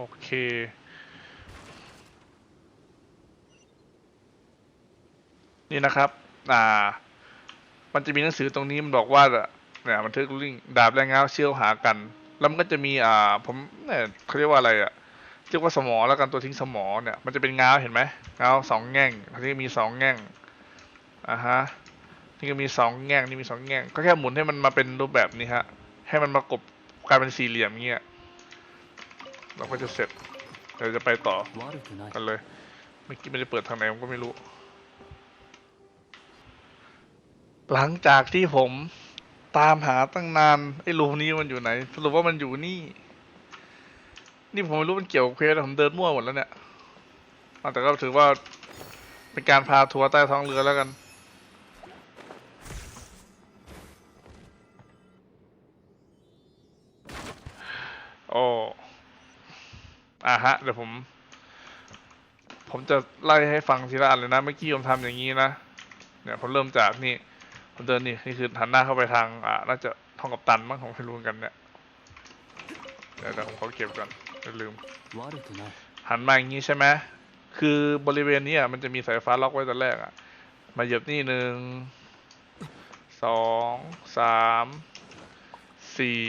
โอเคนี่นะครับ อ่า มันจะมีหนังสือตรงนี้มันบอกว่าเนี่ยบันทึกลิงดาบและงาเชื่อมหากัน แล้วมันก็จะมี อ่า ผมเนี่ยเขาเรียกว่าอะไรอะเรียกว่าสมอแล้วกันตัวทิ้งสมอเนี่ย มันจะเป็นงาเห็นไหมงาสองแง่งอันนี้มีสองแง่ง อ่าฮะ นี่ก็มีสองแง่ง นี่มีสองแง่ง ก็แค่หมุนให้มันมาเป็นรูปแบบนี้ฮะ ให้มันมากบกลายเป็นสี่เหลี่ยมเงี้ย เราก็จะเสร็จเราจะไปต่อกันเลยไม่อกี้มันจะเปิดทางไหนผมก็ไม่รู้ หลังจากที่ผมตามหาตั้งนานไอ้รูนี้มันอยู่ไหนสรุปว่ามันอยู่นี่ นี่ผมไม่รู้มันเกี่ยวกับเควสผมเดินมั่วหมดแล้วเนี่ยแต่ก็ถือว่าเป็นการพาทัวร์ใต้ท้องเรือแล้วกันโอ้ อะฮะ เดี๋ยวผม ผมจะไล่ให้ฟังทีละอันเลยนะ เมื่อกี้ผมทำอย่างนี้นะ เนี่ยผมเริ่มจากนี่ ผมเดินนี่ นี่คือหันหน้าเข้าไปทาง อ่าน่าจะท่องกับตันมั้งของไม่รู้กันเนี่ย เดี๋ยวผมขอเก็บก่อนอย่าลืม หันมาอย่างนี้ใช่ไหมคือบริเวณนี้อะมันจะมีสายฟ้าล็อกไว้ตอนแรกอะ มาเหยียบนี่หนึ่ง สอง สาม สี่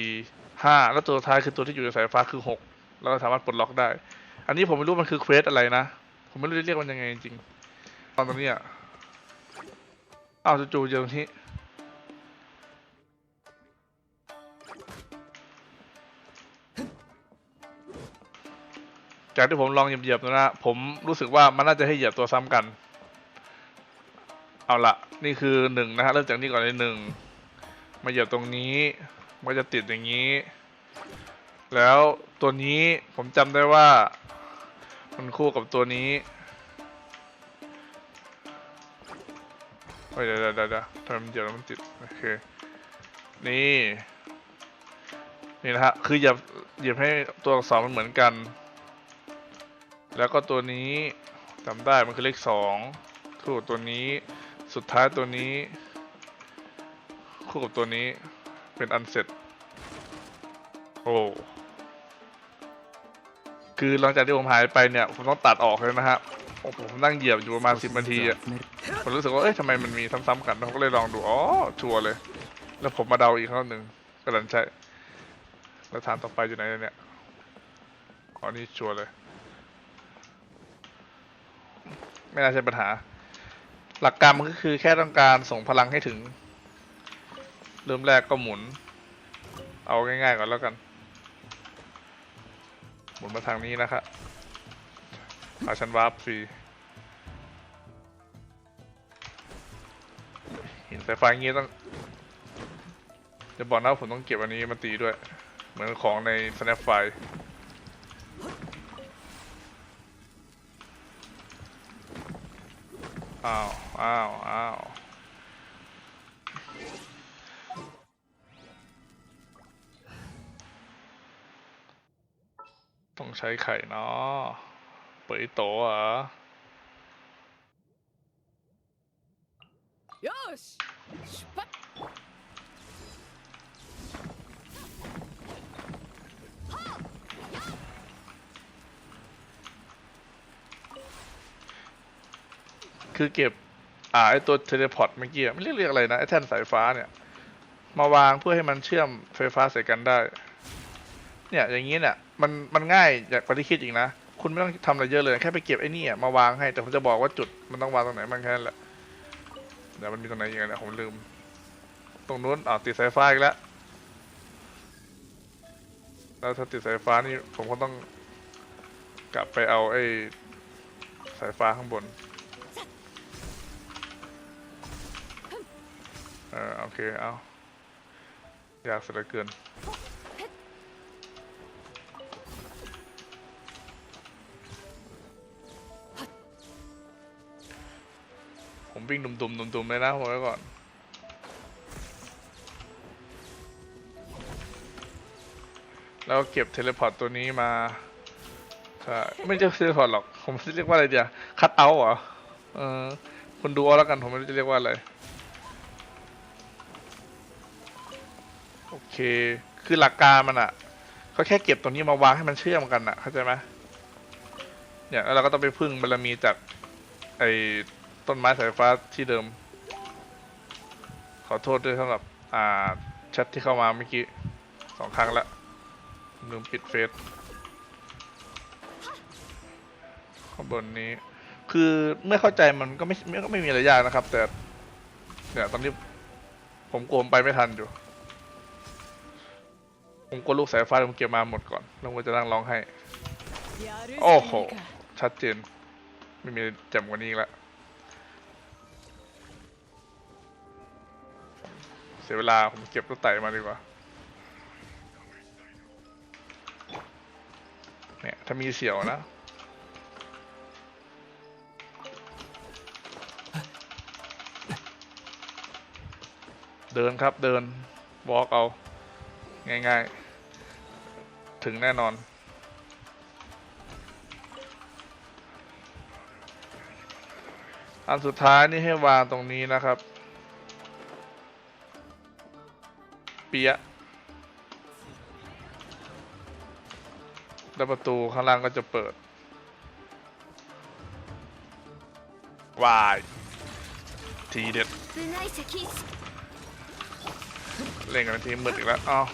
ห้า แล้วตัวท้ายคือตัวที่อยู่ในสายฟ้าคือหก แล้วก็สามารถปลดล็อกได้ อันนี้ผมไม่รู้มันคือเควสอะไรนะ ผมไม่รู้จะเรียกมันยังไงจริงๆตอนตรงนี้อะอ้าวจู่ๆเจอตรงนี้จากที่ผมลองเหยียบๆดูนะ ผมรู้สึกว่ามันน่าจะให้เหยียบตัวซ้ำกัน เอาละนี่คือหนึ่งนะฮะเริ่มจากนี้ก่อนเลยหนึ่งมาเหยียบตรงนี้ มันจะติดอย่างนี้ แล้ว ตัวนี้ผมจำได้ว่า มันคู่กับตัวนี้เฮ้ยเดี๋ยวเดี๋ยวเดี๋ยวทำไมมันเยียวมันติดโอเคนี่ นี่นะฮะ คือหยียบหยียบให้ตัวอักษรมันเหมือนกัน แล้วก็ตัวนี้จำได้มันคือเลขสองคู่กับตัวนี้ สุดท้ายตัวนี้ คู่กับตัวนี้ เป็นอันเสร็จ โอ้ คือหลังจากที่ผมหายไปเนี่ยผมต้องตัดออกเลยนะฮะผมนั่งเหยียบอยู่ประมาณสิบนาทีอะผมรู้สึกว่าเอ้ยทำไมมันมีซ้ำๆกันผมก็เลยลองดูอ๋อชัวร์เลย แล้วผมมาเดาอีกครั้งหนึ่งกระดันใช่แล้วทางต่อไปอยู่ไหนเนี่ยอ๋อนี่ชัวร์เลย ไม่น่าใช่ปัญหา หลักการมันก็คือแค่ต้องการส่งพลังให้ถึง เริ่มแรกก็หมุน เอาง่ายๆก่อนแล้วกัน หมุนมาทางนี้นะครับพาชันวาร์ปฟรีหินสายไฟางี้ต้อง จะบอกนะผมต้องเก็บอันนี้มาตีด้วย เหมือนของใน snap ไฟอ้าว อ้าว อ้าว ใช้ไข่เนาะเปิดโตะเหรอ よし出発 คือเก็บ อ่าไอตัวเทเลพอร์ตเมื่อกี้อะไม่เรียกเรียกอะไรนะ ไอแท่นสายฟ้าเนี่ย มาวางเพื่อให้มันเชื่อมไฟฟ้าใส่กันได้ เนี่ย อย่างนี้เนี่ยมันมันง่ายจากกว่าที่คิดอีกนะคุณไม่ต้องทำอะไรเยอะเลยแค่ไปเก็บไอ้นี่อะมาวางให้ แต่ผมจะบอกว่าจุดมันต้องวางตรงไหนมันแค่นั้นแหละเดี๋ยวมันมีตรงไหนอีกอะเนี่ยผมลืม ตรงนู้นอ่าติดสายไฟอีกแล้วแล้วถ้าติดสายฟ้านี่ผมก็ต้องกลับไปเอาไอ้สายฟ้าข้างบนเออโอเคเอาอยากสุดเหลือเกิน ผมวิ่งดุมๆดุมๆเลยนะผมไว้ก่อนแล้วเก็บเทเลพอร์ตตัวนี้มาใช่ไม่ใช่เทเลพอร์ตหรอก ผมจะเรียกว่าอะไรเดียวคัตเอาเหรอเออคุณดูเอาแล้วกันผมไม่รู้จะเรียกว่าอะไร โอเค คือหลักการมันอะก็แค่เก็บตรงนี้มาวางให้มันเชื่อมกันอะเข้าใจไหมเนี่ยแล้วเราก็ต้องไปพึ่งบารมีจากไอ ต้นไม้สายฟ้าที่เดิม ขอโทษด้วยสำหรับ อ่าแชทที่เข้ามาเมื่อกี้สองครั้งละลืมปิดเฟซข้างบนนี้ คือไม่เข้าใจมันก็ไม่ไม่ก็ไม่มีอะไรยากนะครับ แต่เนี่ยตอนนี้ผมกลัวไปไม่ทันอยู่ ผมกลัวลูกสายฟ้าผมเก็บมาหมดก่อน แล้วผมจะนั่งร้องไห้ โอ้โห ชัดเจน ไม่มีแจ่มกว่านี้อีกแล้ว สียเวลา ผมเก็บรถไต่มาดีกว่า เนี่ย ถ้ามีเสี่ยวนะ เดินครับเดินวอล์กเอา ง่ายๆ ถึงแน่นอนอันสุดท้ายนี่ให้วางตรงนี้นะครับ เปียแล้วประตูข้างล่างก็จะเปิดวายทีเด็ดเล่นกันทีมืดอีกแล้วอ้าว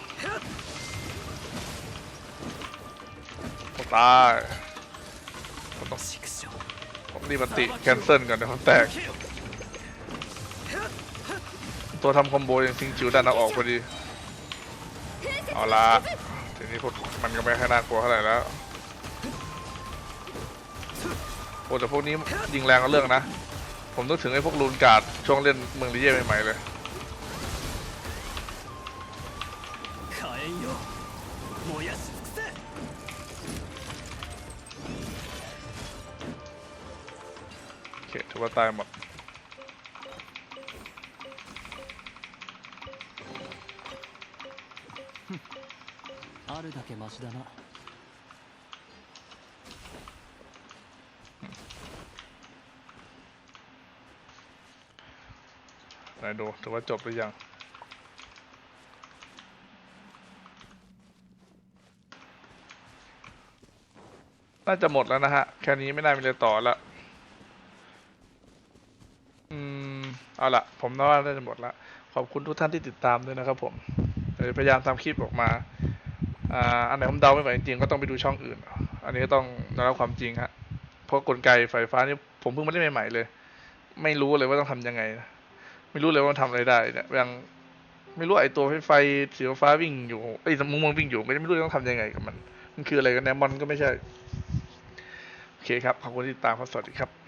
ตายผมต้องผมรีบันติแคนเซิลก่อนเดี๋ยวมันแตก ตัวทำคอมโบยังทิ้งจิวด้านออกพอดี เอาละทีนี้พวกมันก็ไม่ค่อยน่ากลัวเท่าไหร่แล้วโอ้แต่พวกนี้ยิงแรงก็เรื่องนะ ผมต้องถึงไอ้พวกลูนกาดช่วงเล่นเมืองลิเย่ใหม่ๆเลยโอเคถือว่าตายหมด あるだけマシだな ไหนดูถือว่าจบหรือยัง น่าจะหมดแล้วนะฮะ แค่นี้ไม่น่ามีอะไรต่อละ อืม เอาละผมน่าว่าน่าจะหมดละ ขอบคุณทุกท่านที่ติดตามด้วยนะครับผมเดี๋ยวพยายามทำคลิปออกมา อ่าอันไหนผมเดาไม่ไหวจริงๆก็ต้องไปดูช่องอื่น อันนี้ก็ต้องยอมรับความจริงฮะ เพราะกลไกไฟฟ้านี่ผมเพิ่งมาเล่นใหม่ๆเลย ไม่รู้เลยว่าต้องทำยังไงนะไม่รู้เลยว่ามันทำอะไรได้เนี่ยยังไม่รู้ไอตัวไฟไฟสีฟ้าวิ่งอยู่ไอ้มุมมองวิ่งอยู่ก็ไม่รู้ต้องทำยังไงกับมัน มันคืออะไรกันแนมอนก็ไม่ใช่ โอเคครับ ขอบคุณที่ติดตามครับสวัสดีครับ